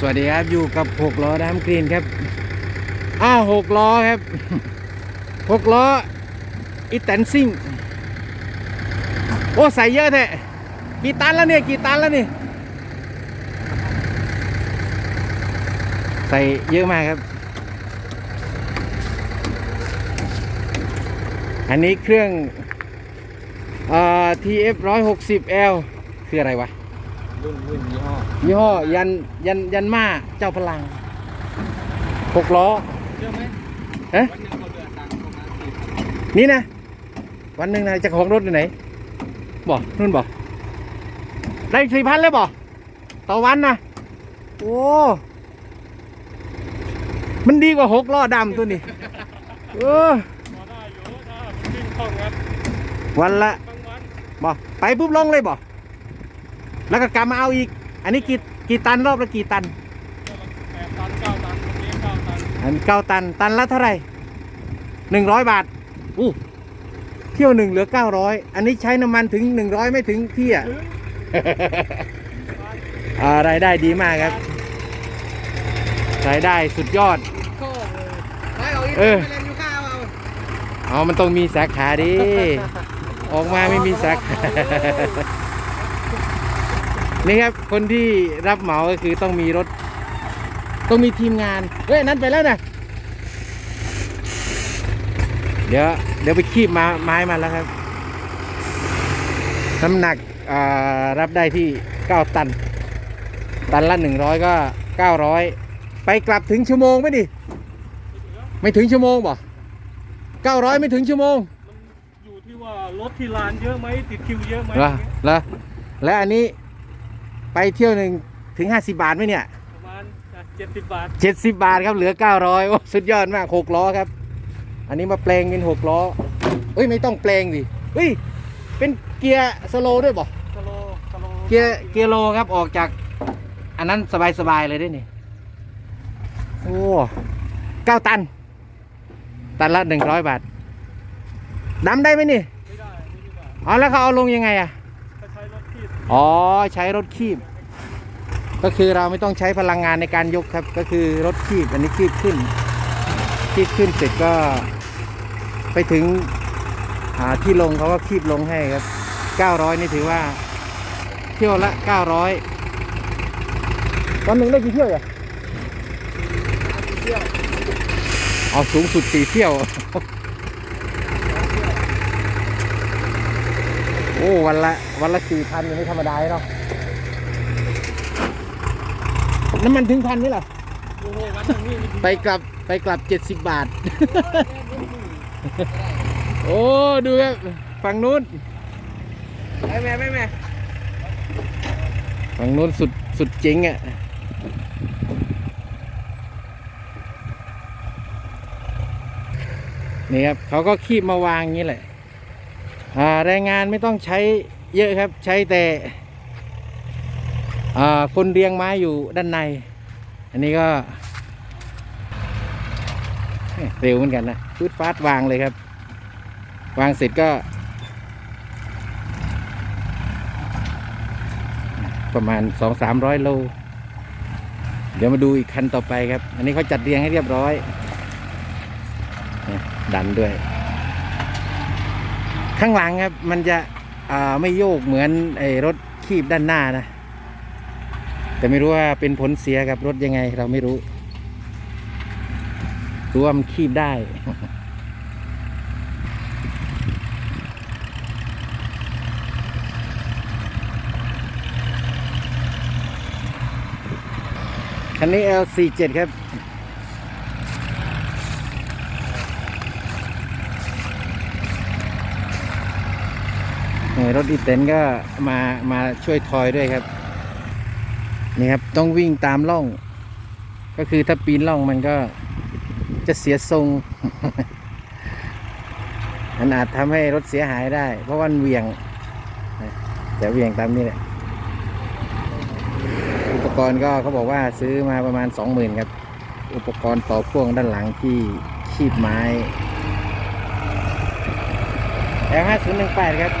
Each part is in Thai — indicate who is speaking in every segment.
Speaker 1: สวัสดีครับ อยู่กับหกล้อน้ำกรีนครับ อ้าวหกล้อครับหกล้ออีแตนซิ่ง โอ้ ใส่เยอะแท้กี่ตันแล้วเนี่ย กี่ตันแล้วนี่ ใส่เยอะมากครับ อันนี้เครื่องเอ่อ TF 160L คืออะไรวะ
Speaker 2: รุ่นรุ่นยี่ห้อ
Speaker 1: ยี่ห้อยันยันยันมาเจ้าพลังหกล้อ
Speaker 2: เชื่อไหม
Speaker 1: เอ๊ะ
Speaker 2: วันหนึงเขาเดือดตังค์ประมาณสี่พัน
Speaker 1: นี่นะ วันหนึ่งนะเจะของรถอยู่ไหนบอกนู่นบอกได้สี่พันเลยบอกต่อวันนะโอ้มันดีกว่าหกล้อดำตัวนี้เออ
Speaker 2: พอได้อยู่ถ้ามันวิ่งคล่องครับ
Speaker 1: วันละ
Speaker 2: บางวัน
Speaker 1: บอกไปปุ๊บลงเลยบอก แล้วก็กลับมาเอาอีก อันนี้กี่กี่ตันรอบละกี่ตัน
Speaker 2: แปดตันเก้าตันวันนี้เก้าตัน
Speaker 1: อันเก้าตันตันละเท่าไหร่หนึ่งร้อยบาทอู้เที่ยวหนึ่งเหลือเก้าร้อยอันนี้ใช้น้ำมันถึงหนึ่งร้อยไม่ถึงที่อะ อ่ารายได้ดีมากครับรายได้สุดยอด
Speaker 2: โค้เลยไปเอาอีก
Speaker 1: เออ
Speaker 2: ไปเล่นยูข้าวเอา
Speaker 1: เอามันต้องมีสาขาดิ ออกมาไม่มีสาขา นี่ครับคนที่รับเหมาก็คือต้องมีรถ ต้องมีทีมงาน เฮ้ย นั้นไปแล้วนะเดี๋ยวเดี๋ยวไปคีบมาไม้มาแล้วครับ น้ำหนักอ่ารับได้ที่ 9 ตัน ตันละ 100 ก็ 900 ไปกลับถึงชั่วโมงไหมดิ ไม่ถึงชั่วโมงบ่900 ไม่ถึงชั่วโมง
Speaker 2: มันอยู่ที่ว่ารถที่ลานเยอะไหมติดคิวเยอะไหม
Speaker 1: เหรอเหรอและอันนี้ ไปเที่ยวหนึ่งถึง 50 บาทไหมเนี่ย
Speaker 2: ประมาณเจ็ดสิบบาท
Speaker 1: 70 บาทครับเหลือ 900โอ้สุดยอดมาก6ล้อครับ อันนี้มาแปลงเป็น6ล้อเอ้ยไม่ต้องแปลงดิเฮ้ยเป็นเกียร์สโลว์ด้วยบ่
Speaker 2: สโลว์สโลว์
Speaker 1: เกียร์เกียร์โลครับออกจาก อันนั้นสบายๆเลยได้นี่โอ้เก้าตัน ตันละ100 บาทดำได้ไหมนี่
Speaker 2: ไม่ได้ไม่ได้
Speaker 1: อ๋อแล้วเขาเอาลงยังไงอะ
Speaker 2: ถ้าใช้รถที่
Speaker 1: อ๋อใช้รถคีบ ก็คือเราไม่ต้องใช้พลังงานในการยกครับ ก็คือรถคีบอันนี้คีบขึ้นคีบขึ้นเสร็จก็ไปถึงอ่าที่ลงเขาก็คีบลงให้ครับ 900 นี่ถือว่า เที่ยวละ 900วันหนึ่งได้กี่เที่ยวอะ
Speaker 2: เที่ยว
Speaker 1: เอาสูงสุดสี่เที่ยว โอ้วันละวันละสี่พันยังไม่ธรรมดาเนาะน้ำมันถึงพันนี่หรอ
Speaker 2: โอ้โหวันหนึงนี่มี
Speaker 1: ไปกลับไปกลับเจ็ดสิบบาท โอ้ดูครับฝั่งนู้น
Speaker 2: ไปแม่ไปแม่
Speaker 1: ฝั่งนู้นสุดสุดเจ๋งอะนี่ครับเขาก็คีบมาวางอย่างนี้แหละอ่า แรงงานไม่ต้องใช้เยอะครับใช้แต่คนเรียงไม้อยู่ด้านใน อันนี้ก็เร็วเหมือนกันนะพืดฟาดวางเลยครับ วางเสร็จก็ ประมาณสองสามร้อยโล เดี๋ยวมาดูอีกคันต่อไปครับ อันนี้เขาจัดเรียงให้เรียบร้อย ดันด้วย ข้างหลังครับ มันจะไม่โยกเหมือนไอ้รถคีบด้านหน้านะ แต่ไม่รู้ว่าเป็นผลเสียกับรถยังไง เราไม่รู้รู้ว่ามันคีบได้คันนี้ L47 ครับ รถอีเต็นก็มามาช่วยทอยด้วยครับ นี่ครับต้องวิ่งตามร่อง ก็คือถ้าปีนร่องมันก็จะเสียทรง มันอาจทำให้รถเสียหายได้ เพราะว่านเวียงนะจะเวียงตามนี้แหละอุปกรณ์ก็เขาบอกว่าซื้อมาประมาณสองหมื่นครับ อุปกรณ์ต่อพ่วงด้านหลังที่คีบไม้ L ห้าศูนย์หนึ่งแปดครับ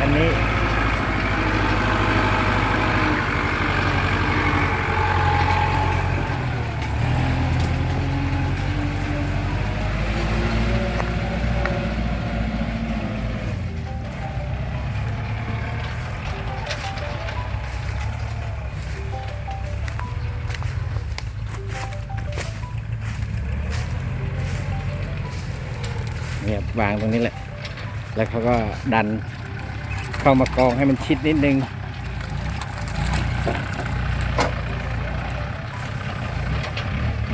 Speaker 1: อันนี้เนี่ยวางตรงนี้แหละ แล้วเขาก็ดัน เข้ามากองให้มันชิดนิดนึง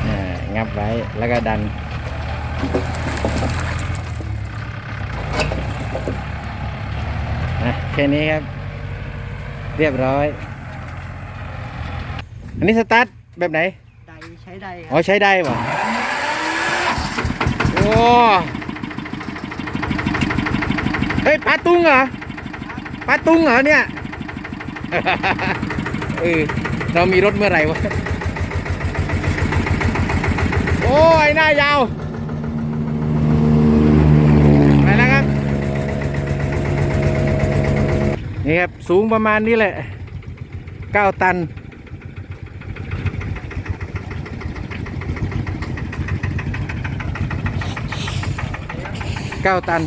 Speaker 1: อ่างับไว้แล้วก็ดัน นะแค่นี้ครับ เรียบร้อย อันนี้สตาร์ทแบบไหน
Speaker 3: ไดใช้ไดค
Speaker 1: อ๋
Speaker 3: รั
Speaker 1: อบใช้ได้ป่ะโอ้ เฮ้ยปลาตุ้งเหรอปลาตุ้งเหรอเนี่ยเออเรามีรถเมื่อไหร่วะ โอ้ยหน้ายาว ไปแล้วครับ นี่ครับ สูงประมาณนี้แหละ 9 ตัน9ตัน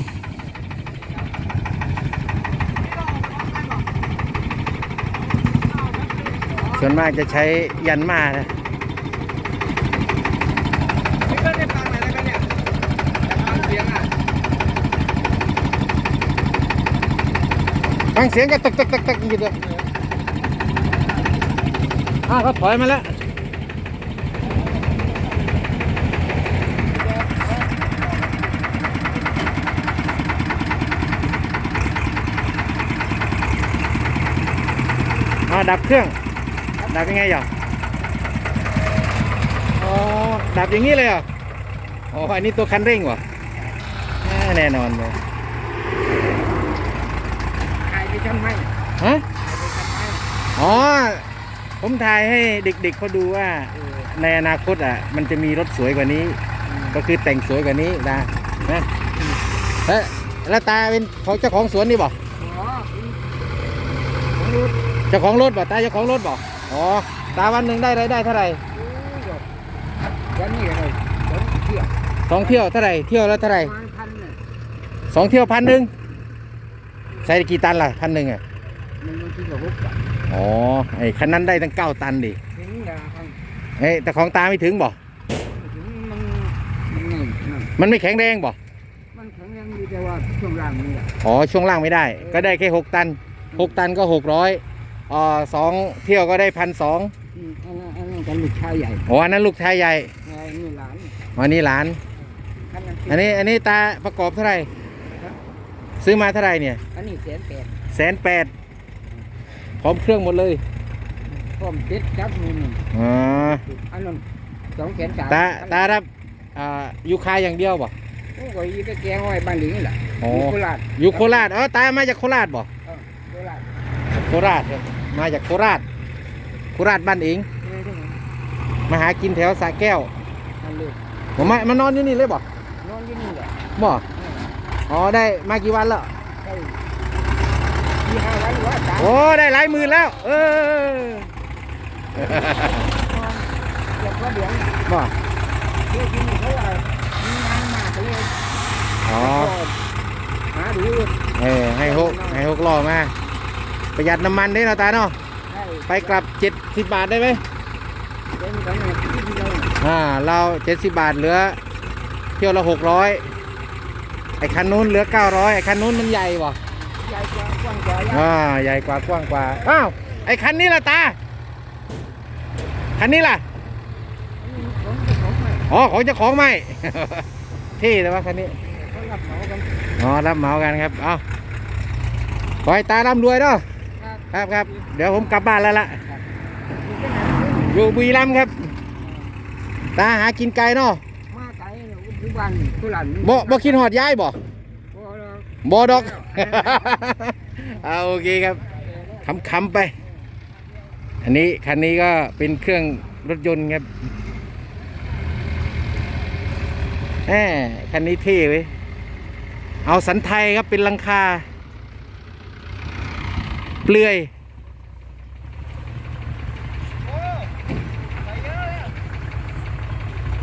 Speaker 1: ส่วนมากจะใช้ยันมานะ
Speaker 3: พี่ได้ฟังอะไรแล้วก็เนี่ยฟังเสียงอะ
Speaker 1: ฟังเสียงก็ตึกตึกตึกตึกอยู่ด้วยอ่าเขาถอยมาแล้วอ่าดับเครื่อง ดับยังไงหรออ๋อดับอย่างนี้เลยเหรออ๋ออันนี้ตัวคันเร่งวะแน่แน่นอนเลย
Speaker 3: ใครไปทำให้
Speaker 1: ฮะ
Speaker 3: ใครไปทำให้
Speaker 1: อ๋อ ผมถ่ายให้เด็กๆเขาดูว่า
Speaker 3: เออ
Speaker 1: ในอนาคตอะ มันจะมีรถสวยกว่านี้ ก็คือแต่งสวยกว่านี้นะนะแล้วแล้วตาเป็นของเจ้าของสวนนี่บ่
Speaker 3: อ๋อผมรู้
Speaker 1: เจ้าของรถบ่ตาเจ้าของรถบ่อ๋ อ ตาวันหนึ่งได้รายได้เท่าไหร่
Speaker 3: วันนี้เลยผมเที่ยว
Speaker 1: สองเที่ยวเท่าไหร่เที่ยวละเท่าไหร่
Speaker 3: ประมาณพันเนี่ย
Speaker 1: สองเที่ยวพันหนึ่งใส่ได้กี่ตันล่ะพันหนึ่งอะ
Speaker 3: มันบางทีก็หกบาท
Speaker 1: อ๋อ ไอ้คันนั้นได้ตั้งเก้าตันดิ
Speaker 3: ถึงยาพัน
Speaker 1: เอ้ยแต่ของตาไม่ถึงบ่
Speaker 3: ถึงมันมันไงนั่น
Speaker 1: มันไม่แข็งแรงบ่
Speaker 3: มันแข็งแรงดีแต่ว่าช่วงล่างนี่แหละ
Speaker 1: อ๋อช่วงล่างไม่ได้ ก็ได้แค่หกตันหกตันก็หกร้อย อ่าสองเที่ยวก็ได้พันสอง
Speaker 3: อืมอันนั้นอันนั้นกันลูกชายใหญ่
Speaker 1: อ๋ออันนั้นลูกชายใหญ่
Speaker 3: ไงนี่หลาน
Speaker 1: อ๋ออันนี้หลาน
Speaker 3: คันนั้น
Speaker 1: อันนี้อันนี้ตาประกอบเท่าไหร่ซื้อมาเท่าไหร่เนี่ย
Speaker 3: อันนี้แสนแปด
Speaker 1: แสนแปดพร้อมเครื่องหมดเลย
Speaker 3: พร้อมเจ็ดจับมือหนึ่ง
Speaker 1: อ๋อ
Speaker 3: อันนั้นสองแสนสาม
Speaker 1: ตาตารับอ่ายูคาอย่างเดียวบ่
Speaker 3: โอ้ก็ยีก็แกงไว้บ้านหลิงนี่แหละ
Speaker 1: อ๋อ
Speaker 3: อยู่โคราช
Speaker 1: อยู่โคราชอ๋อตามาจากโคราชบ่
Speaker 3: เออโคราช
Speaker 1: โคราชครับ มาจากโคราช โคราชบ้านเอง
Speaker 3: เออที่ไหน
Speaker 1: มาหากินแถวสระแก้ว
Speaker 3: นั่นเลย
Speaker 1: ผมมามานอนอยู่นี่เลยบ่
Speaker 3: นอนที่นี่แหละ
Speaker 1: บ่อ๋อได้มากี่วันแล้ว
Speaker 3: ได้ยี่ห้าวันว่าสาม
Speaker 1: โอ้ได้หลายหมื่นแล้ว เออ
Speaker 3: เกือบว่าเดือน
Speaker 1: บ่
Speaker 3: เที่ยวที่นี่เขาว่ามีงานมากเลย
Speaker 1: อ๋อ
Speaker 3: หาดู
Speaker 1: เออให้หกให้หกล้อมา ประหยัดน้ำมันได้เนาะตาเนาะ
Speaker 3: ได้
Speaker 1: ไปกลับเจ็ดสิบบาทได้ไหม
Speaker 3: เป็นกันเนี่ยที่เดียว
Speaker 1: อ่าเราเจ็ดสิบบาทเหลือเที่ยวละหกร้อยไอ้คันนู้นเหลือเก้าร้อยไอ้คันนู้นมันใหญ่บ่
Speaker 3: ใหญ่กว่ากว้างกว่า
Speaker 1: อ่าใหญ่กว่ากว้างกว่าอ้าวไอ้คันนี้ล่ะตาคันนี้ล่ะ
Speaker 3: ผมจะของใหม่
Speaker 1: อ๋อของเจ้าของไหมเท่แต่ว่าคันนี้
Speaker 3: เขารับเหมากัน
Speaker 1: อ๋อรับเหมากันครับเอาขอให้ตาร่ำรวยเนาะ
Speaker 3: ครับ
Speaker 1: ครับครับ เดี๋ยวผมกลับบ้านแล้วล่ะ
Speaker 3: อยู่ที่ไหน
Speaker 1: อยู่บุรีรัมย์ครับ ตาหากินไกลเนาะ
Speaker 3: มาไกลเนี่ยอยู่บ้านกุหลาบ
Speaker 1: บ่บ่คิดหอดย้ายบ่
Speaker 3: บ่หรอก
Speaker 1: บ่ดอกเอาโอเคครับคำๆไป อันนี้คันนี้ก็เป็นเครื่องรถยนต์ครับแหมคันนี้เท่เว้ยเอาสันไทยครับเป็นหลังคา เปลือย